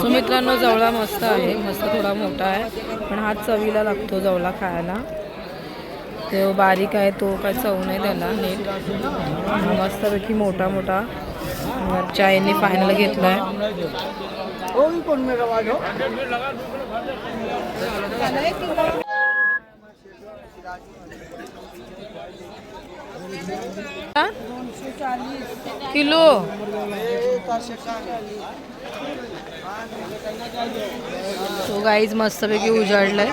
So मित्रांनो जवळा मस्त आहे. मस्त थोडा मोठा आहे. पण हा चवीला लागतो जवळा खायला. तो बारीक आहे तो काय चव नाही त्याला नीट. मस्तपैकी मोठा मोठा. वरच्या यांनी फायनल घेतलाय. हा? किलो? तो गाईज मस्तपैकी उजाडलाय.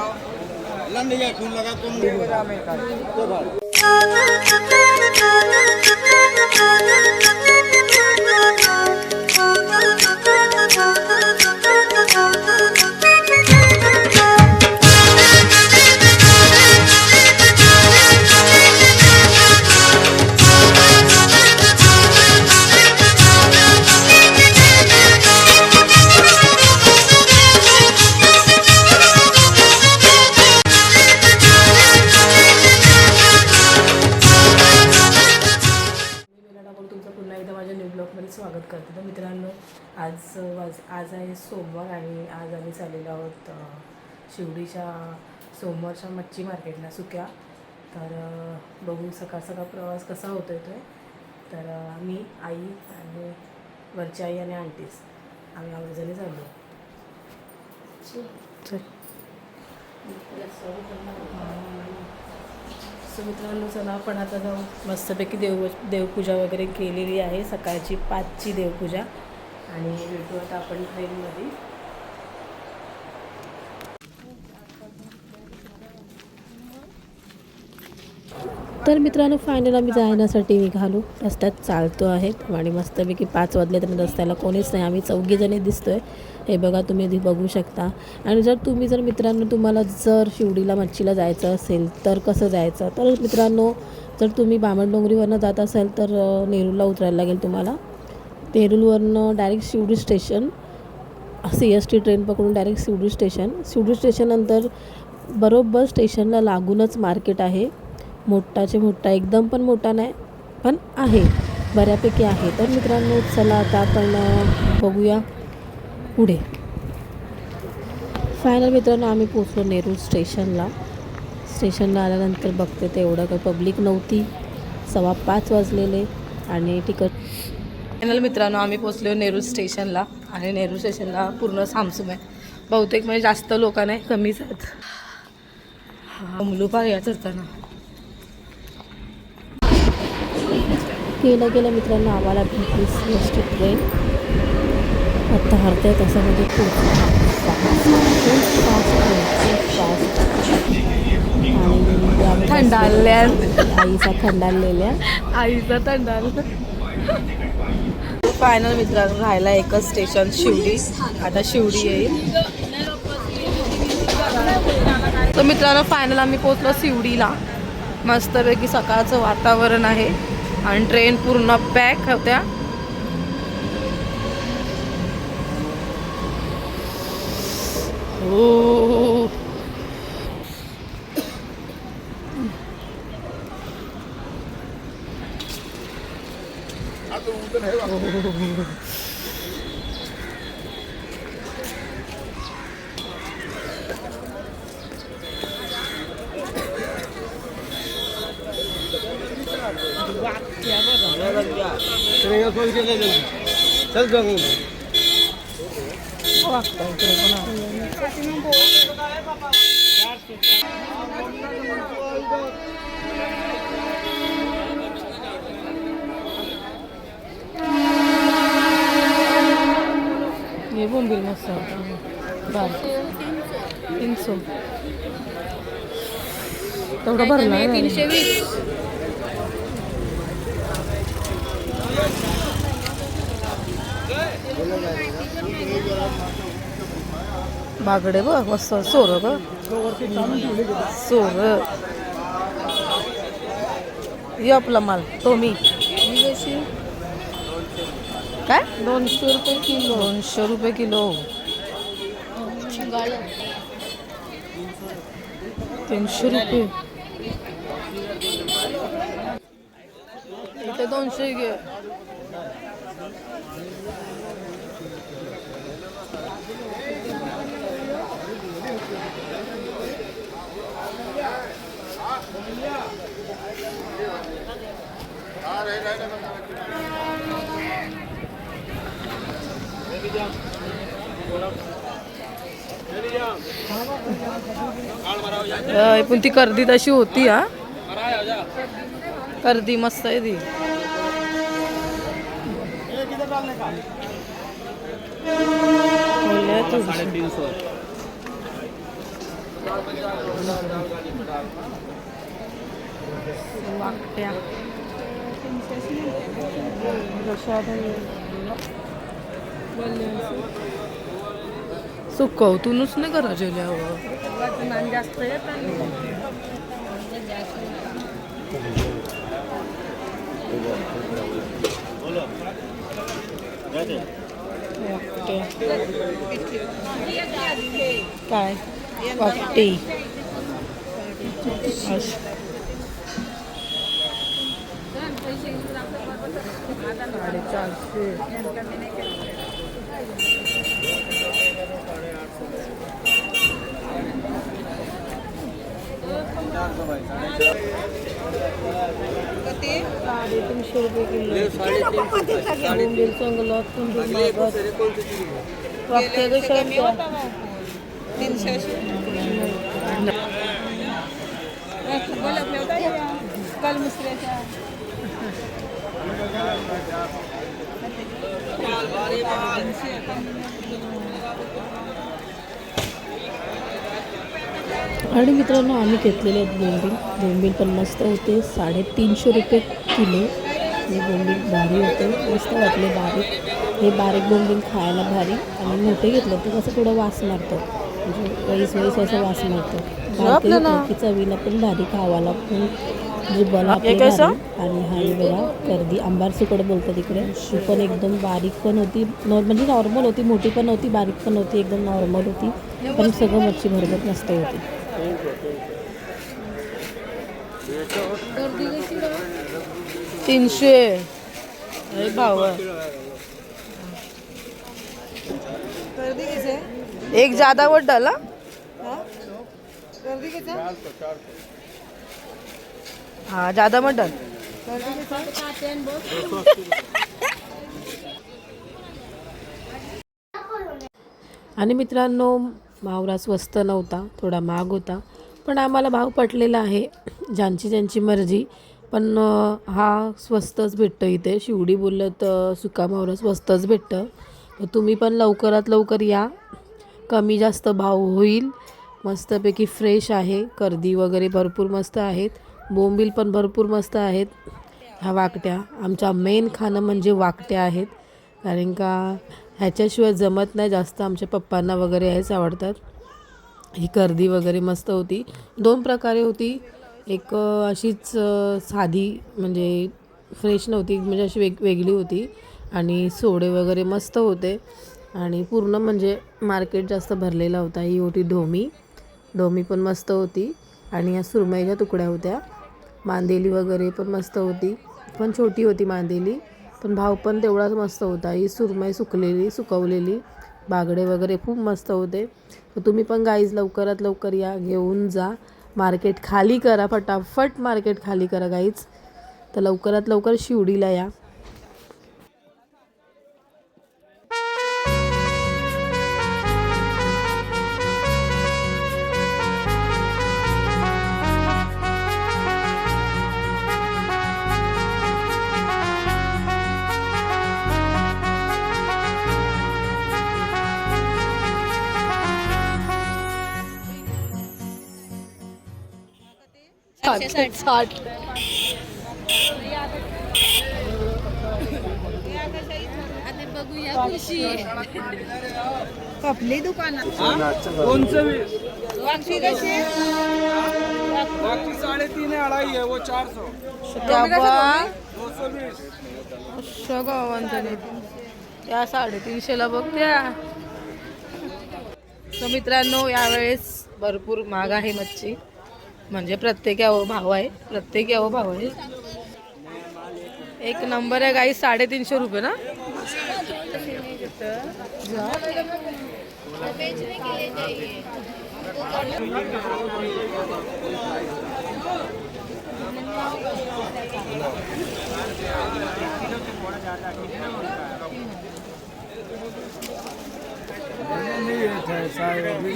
स्वागत करते. तर मित्रांनो आज वाज आज आहे सोमवार आणि आज आम्ही चाललेलो आहोत शिवडीच्या सोमवारच्या मच्छी मार्केटला सुक्या. तर बघू सकाळ सकाळ प्रवास कसा होतो आहे तो तर मी आई आणि वरची आई आणि आंटीस आम्ही आवडजणी चाललो. चल. सो मित्रांनो चला आपण आता जाऊ. मस्तपैकी देव देवपूजा वगैरे केलेली आहे. सकाळची पाचची देवपूजा. आणि भेटू आता आपण ट्रेनमध्ये तर मित्रांनो फायनल आम्ही जाण्यासाठी निघालो. रस्त्यात चालतो आहे. आणि मस्तपैकी पाच वाजले तर रस्त्याला कोणीच नाही. आम्ही चौघीजणी दिसतो आहे हे बघा तुम्ही आधी बघू शकता. आणि जर तुम्ही जर मित्रांनो तुम्हाला जर शिवडीला मच्छीला जायचं असेल तर कसं जायचं? तर मित्रांनो जर तुम्ही बामणडोंगरीवरनं जात असाल तर अ, नेरूळला उतरायला लागेल तुम्हाला. नेरूळवरनं direct Shivdi station C S T train पकडून डायरेक्ट शिवडी स्टेशन शिवडी स्टेशननंतर बरोबर स्टेशनला लागूनच मार्केट आहे. मोठाचे मोठा एकदम पण मोठा नाही पण आहे. बऱ्यापैकी आहे. तर मित्रांनो चला आता आपण बघूया. पुढे. फायनल मित्रांनो आम्ही पोचलो नेरूळ स्टेशनला. स्टेशनला आल्यानंतर बघते ते एवढं काही पब्लिक नव्हती. सव्वा पाच वाजलेले आणि तिकट फायनल मित्रांनो आम्ही पोचलो नेरूळ स्टेशनला आणि नेरूळ स्टेशनला पूर्ण सामसूम आहे. बहुतेक म्हणजे जास्त लोक नाही कमीच आहेत. मुलुपा या चढताना. गेलं गेलं मित्रांनो आम्हाला भेटली ट्रेन आत्ता हरते तसं म्हणजे खूप. आईचा थंडाळलेल्या. आईचा थंडा फायनल मित्रांनो राहायला एकच स्टेशन शिवडी आता शिवडी येईल. तर मित्रांनो फायनल आम्ही पोचलो शिवडीला मस्तपैकी सकाळचं वातावरण आहे. आणि ट्रेन पूर्ण पॅक होत्या. Ooh. Cái này nó không cái này, rất gần. बोंबील मस्त बारीक तीनशे. तेवढं भरला तीनशे वीस. बागडे बघ मस्त सोर बघ. सोर. ये आपला माल टोमी. काय? दोनशे रुपये किलो. दोनशे रुपये किलो. तीनशे रुपये. इथे दोनशे घे. पण ती कर्दी तशी होती हा. कर्दी मस्त आहे ती. बोलले वाकट्या. सुकवतूनच नाही करा जेल्यावर जास्त काय? वाटते अश- साडेचारशे साडेतीनशे रुपये किलो बोंबील कल मुसऱ्याच्या आणि मित्रांनो आम्ही घेतलेले आहेत बोंबील. बोंबील पण मस्त होते. साडेतीनशे रुपये किलो. हे बोंबील भारी होते. मस्त वाटले बारीक. हे बारीक बोंबील खायला भारी. आणि मोठे घेतलं तर कसं थोडं वास मारतं. म्हणजे वैस वैस असं वास मारतं. बारके आपलं ना. घेतलं की चवीला पण भारी खावाला पण हे कसं? आणि हा हे बघा कर्दी आंबार सुकड बोलतात तिकडे. ती पण एकदम बारीक पण होती. म्हणजे नॉर्मल होती मोठी पण होती बारीक पण होती एकदम नॉर्मल होती. पण सगळं मच्छी भरभर मस्त होती. तीनशे. अरे भाव गर्दी कैसे एक ज्यादा वट डाला. गर्दी हाँ ज्यादा मत आणि मित्रांनो मावरा स्वस्त नव्हता थोडा महाग होता पण आम्हाला भाव पटलेला आहे ज्यांची ज्यांची मर्जी. पण हा स्वस्तच भेटतं इथे. शिवडी बोललं तर सुका मावरा स्वस्तच भेटतं. तर तुम्ही पण लवकरात लवकर या. कमी जास्त भाव होईल. मस्तपैकी फ्रेश आहे. कर्दी वगैरे भरपूर मस्त आहेत. बोंबील पण भरपूर मस्त आहेत. ह्या वाकट्या. आमच्या मेन खाणं म्हणजे वाकट्या आहेत. कारण का ह्याच्याशिवाय जमत नाही. जास्त आमच्या पप्पांना वगैरे हेच आवडतात. ही कर्दी वगैरे मस्त होती. दोन प्रकारे होती. एक अशीच साधी म्हणजे फ्रेश नव्हती. म्हणजे अशी वेग वेगळी होती. आणि सोडे वगैरे मस्त होते. आणि पूर्ण म्हणजे मार्केट जास्त भरलेला होता. ही होती ढोमी ढोमी पण मस्त होती. आणि या सुरमईच्या तुकड्या होत्या. मांदेली वगैरे पण मस्त होती. पण छोटी होती मांदेली. पण भाव पण तेवढाच मस्त होता. ही सुरमई सुकलेली सुकवलेली. बागडे वगैरे खूप मस्त होते. तुम्ही पण गाईज लवकरात लवकर या. घेऊन जा. मार्केट खाली करा. फटाफट मार्केट खाली करा गाईज तर लवकरात लवकर शिवडीला या. साठ. साठ आपली दुकान. वाक्षी कशी बाकी साढ़े तीन है अढ़ाई है वो चार सौ दो सौ गावांतले त्या साडेतीनशेला बघ त्या तर मित्रांनो यावेळेस भरपूर महाग आहे मच्छी. म्हणजे प्रत्येक अहो भाव आहे प्रत्येक अहो भाव आहे. एक नंबर आहे गाई साडेतीनशे रुपये ना?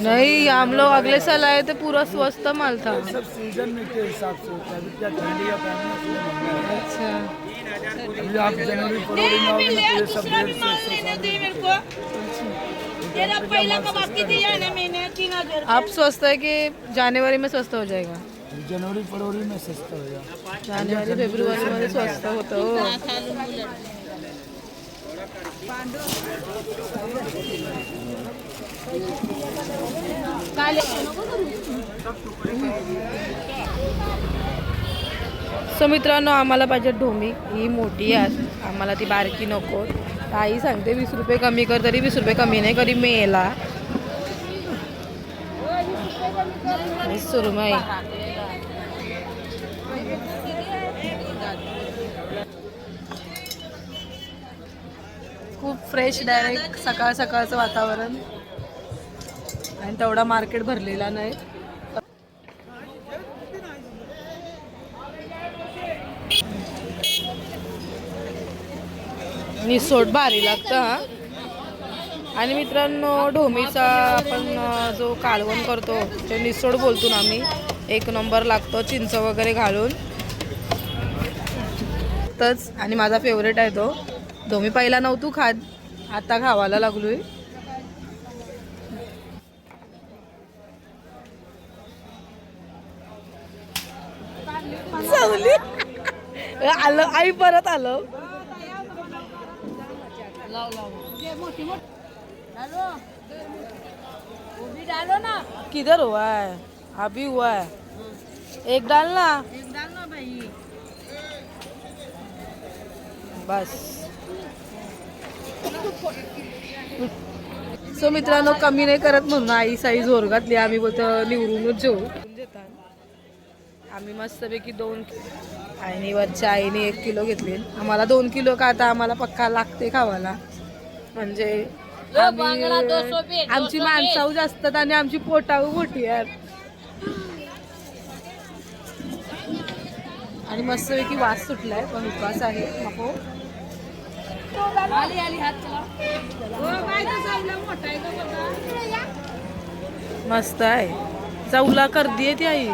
नहीं हम लोग अगले साल आए थे पूरा स्वस्त माल था। सब सीज़न में के हिसाब से होता है। क्या ठंडी का टाइम है इसलिए महँगा है। अच्छा। अभी आप जनवरी फरवरी में आओगे तो ये सब डेढ़ सौ एक सौ साढ़े आप स्वस्थ है कि जनवरी में स्वस्थ हो जाएगा? जनवरी फरवरी में सस्ता हो जाएगा। जानेवारी फेब्रुवारी मध्ये स्वस्त होतं हो. सो मित्रांनो आम्हाला पाहिजे ढोमी. ही मोठी आहे. आम्हाला ती बारकी नको. आई सांगते वीस रुपये कमी कर तरी वीस रुपये कमी नाही कधी मेला. सुरमई. खूप फ्रेश डायरेक्ट सकाळ सकाळचं वातावरण. आणि तेवढा मार्केट भरलेला नाही. निसोड भारी लागतं हा. आणि मित्रांनो ढोमीचा आपण जो कालवण करतो ते निसोड बोलतो ना आम्ही. एक नंबर लागतो चिंच वगैरे घालून. तच आणि माझा फेवरेट आहे तो. धोमी पहिला नव्हतो खात आता खावायला लागलोय. आलं आई परत आलं. किधर हुआ है? अभी हुआ है. एक डालना बस. सो मित्रांनो कमी नाही करत म्हणून आई साई जोर घातली. आम्ही बोलतो निवडूनच जेऊ. आम्ही मस्तपैकी दोन आईने वरच्या आईने एक किलो घेतली. आम्हाला दोन किलो का आता? आम्हाला पक्का लागते खावाला म्हणजे आमची माणसाऊ जास्त आणि आमची पोटाऊ मोठी आहे. आणि मस्तपैकी वास सुटलाय पण उपवास आहे. नको. मस्त आहे चौला. करदी आहे. ती आई.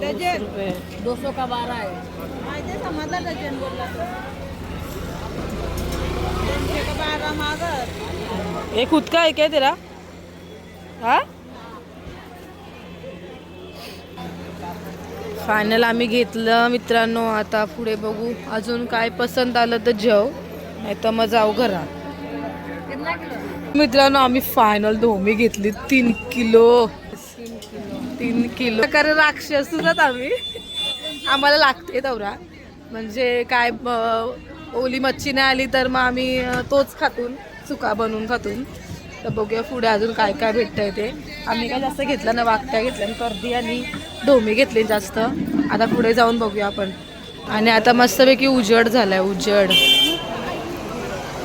डझन. रुपये. दोनशे का बारा आहे. माहिती आहे समजला डझन बोलला तो. दोनशे का बारा मागत हे खुद का आहे काय तेरा हा? फायनल आम्ही घेतलं. मित्रांनो आता पुढे बघू. अजून काय पसंत आलं तर जेव. नाही तर मग जाऊ घरात. मित्रांनो आम्ही फायनल धोमी घेतली. तीन किलो. तीन किलो. कारण राक्षस तुझाच आम्ही. आम्हाला लागते दौरा. म्हणजे काय ओली मच्छी नाही आली तर मग आम्ही तोच खातून चुका बनवून खातून. तर बघूया पुढे अजून काय काय भेटतंय ते. आम्ही काय जास्त घेतलं ना वाकट्या घेतल्या कर्दी आणि ढोमी घेतली जास्त. आता पुढे जाऊन बघूया आपण. आणि आता मस्तपैकी उजड झालाय उजड.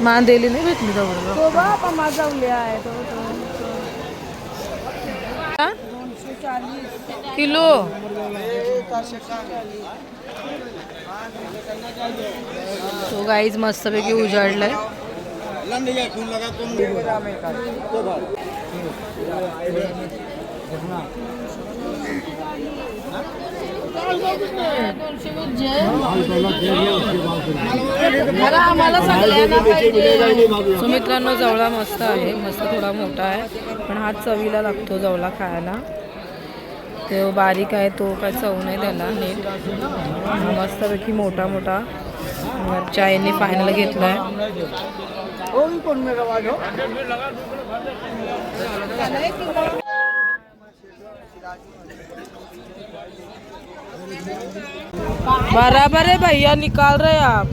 मांदेली नाही भेटली जवळ किलो? तो गाईज मस्तपैकी उजाडलाय. सो मित्रांनो जवळा मस्त आहे. मस्त थोडा मोठा आहे. पण हा चवीला लागतो जवळा खायला. तो बारीक आहे तो काय चव नाही त्याला नीट. मस्तपैकी मोठा मोठा. वरच्या आईने फायनल हो? बराबर है भैया निकाल रहे हैं आप.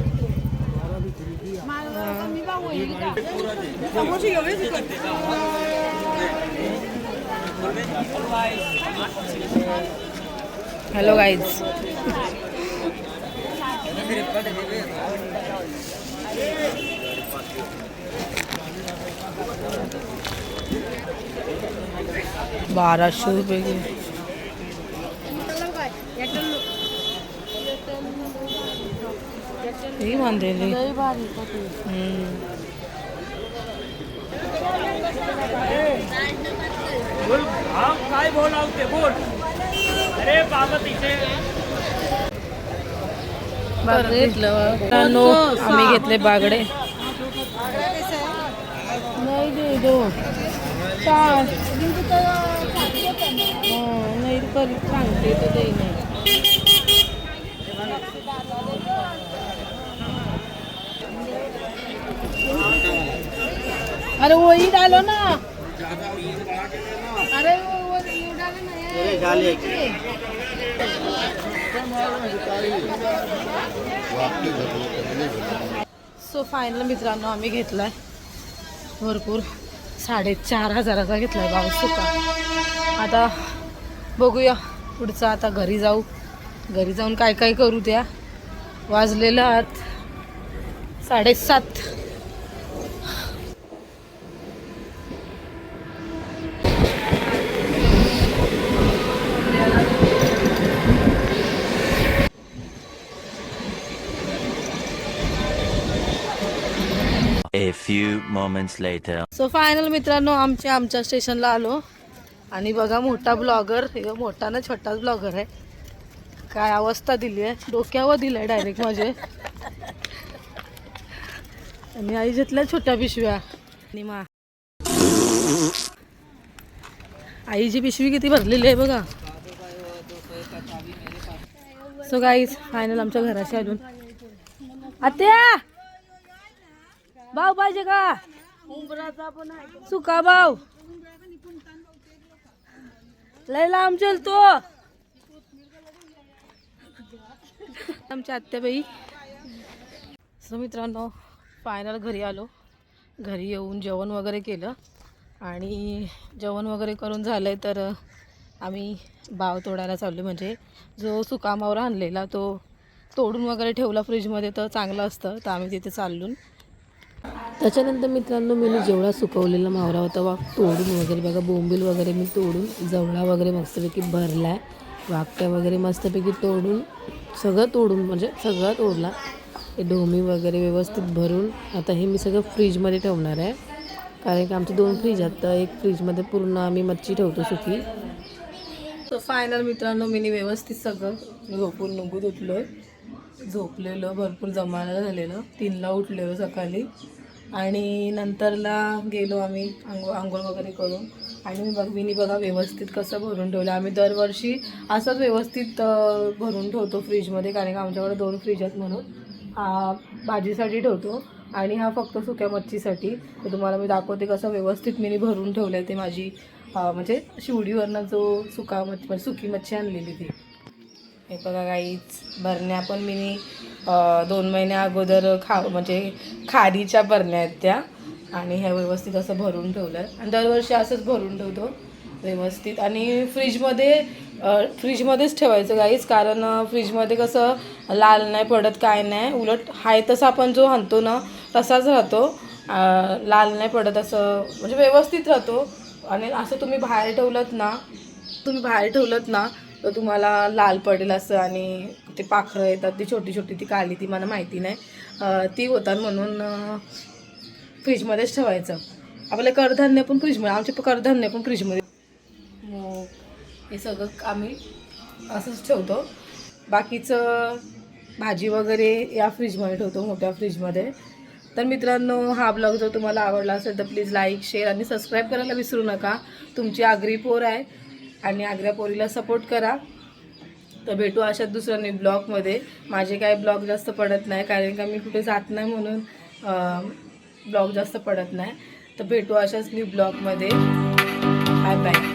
हेलो गाइस बाराशे रुपये. ही बांधलेली काय बोल आवते बोल. अरे बाबा तिथे. बागडे आम्ही घेतले बागडे. दे दो चार हो, नाही कधी सांगते तर दे नाही अरे वही डालो ना अरे वो- वो ये डालो ना. सो फायनल मित्रांनो आम्ही घेतलाय भरपूर साडेचार हजाराचा घेतलाय पाऊस सुका. आता बघूया पुढचं आता घरी जाऊ. घरी जाऊन काय काय करू त्या? वाजलेलं आत साडेसात. Few moments later. So final मित्रांनो आमच्या आमच्या स्टेशनला आलो. आणि बघा मोठा ब्लॉगर हे मोठा ना छोटाच ब्लॉगर आहे. काय अवस्था दिली आहे. डोक्यावर दिलंय डायरेक्ट माझे. आणि आई घेतल्या छोट्या पिशव्या. आणि मा आईची पिशवी किती भरलेली आहे बघा. सो गाईज फायनल आमच्या घराशी अजून. आत्या! भाव पाहिजे का? सुका भाव लय लांब चलतो आमच्या आत्याबाई. सो मित्रांनो फायनल घरी आलो. घरी येऊन जेवण वगैरे केलं. आणि जेवण वगैरे करून झालं तर आम्ही बाव तोडायला चाललो म्हणजे जो सुकामावर आणलेला तो तोडून वगैरे ठेवला फ्रीजमध्ये तर चांगलं असतं. तर आम्ही तिथे चालून त्याच्यानंतर मित्रांनो मी जेवढा सुकवलेला मावरा होता वाघ तोडून वगैरे बघा बोंबील वगैरे मी तोडून जवळा वगैरे मस्तपैकी भरला आहे वाकट्या वगैरे मस्तपैकी तोडून सगळं तोडून म्हणजे सगळं तोडला. हे ढोमी वगैरे व्यवस्थित भरून आता हे मी सगळं फ्रीजमध्ये ठेवणार आहे. कारण की आमचे दोन फ्रीज आहेत तर एक फ्रीजमध्ये पूर्ण आम्ही मच्छी ठेवतो सुकी. तर फायनल मित्रांनो मी व्यवस्थित सगळं झोपून नुगूत उठलो आहे झोपलेलो भरपूर जमायला झालेलं. तीनला उठलेलो सकाळी. आणि नंतरला गेलो आम्ही आंघोळ आंघोळ वगैरे करून. आणि मी बघ विनी बघा व्यवस्थित कसं भरून ठेवलं. आम्ही दरवर्षी असंच व्यवस्थित भरून ठेवतो फ्रीजमध्ये कारण का आमच्याकडे दोन फ्रीज आहेत म्हणून. हा भाजीसाठी ठेवतो आणि हा फक्त सुक्या मच्छीसाठी. तर तुम्हाला मी दाखवते कसं व्यवस्थित मी भरून ठेवलं आहे ते माझी म्हणजे शिवडीवरनं जो सुका मच्छी म्हणजे सुकी मच्छी आणलेली ती. हे बघा गाईच भरण्या पण मी दोन महिन्या अगोदर खा म्हणजे खारीच्या बरण्या आहेत त्या. आणि ह्या व्यवस्थित असं भरून ठेवलं आहे आणि दरवर्षी असंच भरून ठेवतो व्यवस्थित. आणि फ्रीजमध्ये फ्रीजमध्येच ठेवायचं गाईच कारण फ्रीजमध्ये कसं लाल नाही पडत काय नाही. उलट हाय तसा आपण जो आणतो ना तसाच राहतो. लाल नाही पडत असं म्हणजे व्यवस्थित राहतो. आणि असं तुम्ही बाहेर ठेवलंत ना तुम्ही बाहेर ठेवलंत ना तर तुम्हाला लाल पडेल असं आणि ते पाखरं येतात ती छोटी छोटी ती काली ती मला माहिती नाही. ती होतात म्हणून फ्रीजमध्येच ठेवायचं. आपलं कडधान्य पण फ्रीजमध्ये आमचे कडधान्य पण फ्रीजमध्ये. मग हे सगळं आम्ही असंच ठेवतो. बाकीचं भाजी वगैरे या फ्रीजमध्ये ठेवतो मोठ्या फ्रीजमध्ये. तर मित्रांनो हा ब्लॉग जर तुम्हाला आवडला असेल तर प्लीज लाईक शेअर आणि सबस्क्राईब करायला विसरू नका. तुमची आगरी पोर आहे. आणि आग्रा पोरीला सपोर्ट करा. तर भेटू अशात दुसऱ्या न्यू ब्लॉगमध्ये माझे काय ब्लॉग जास्त पडत नाही कारण का मी कुठे जात नाही म्हणून ब्लॉग जास्त पडत नाही. तर भेटू अशाच न्यू ब्लॉगमध्ये बाय बाय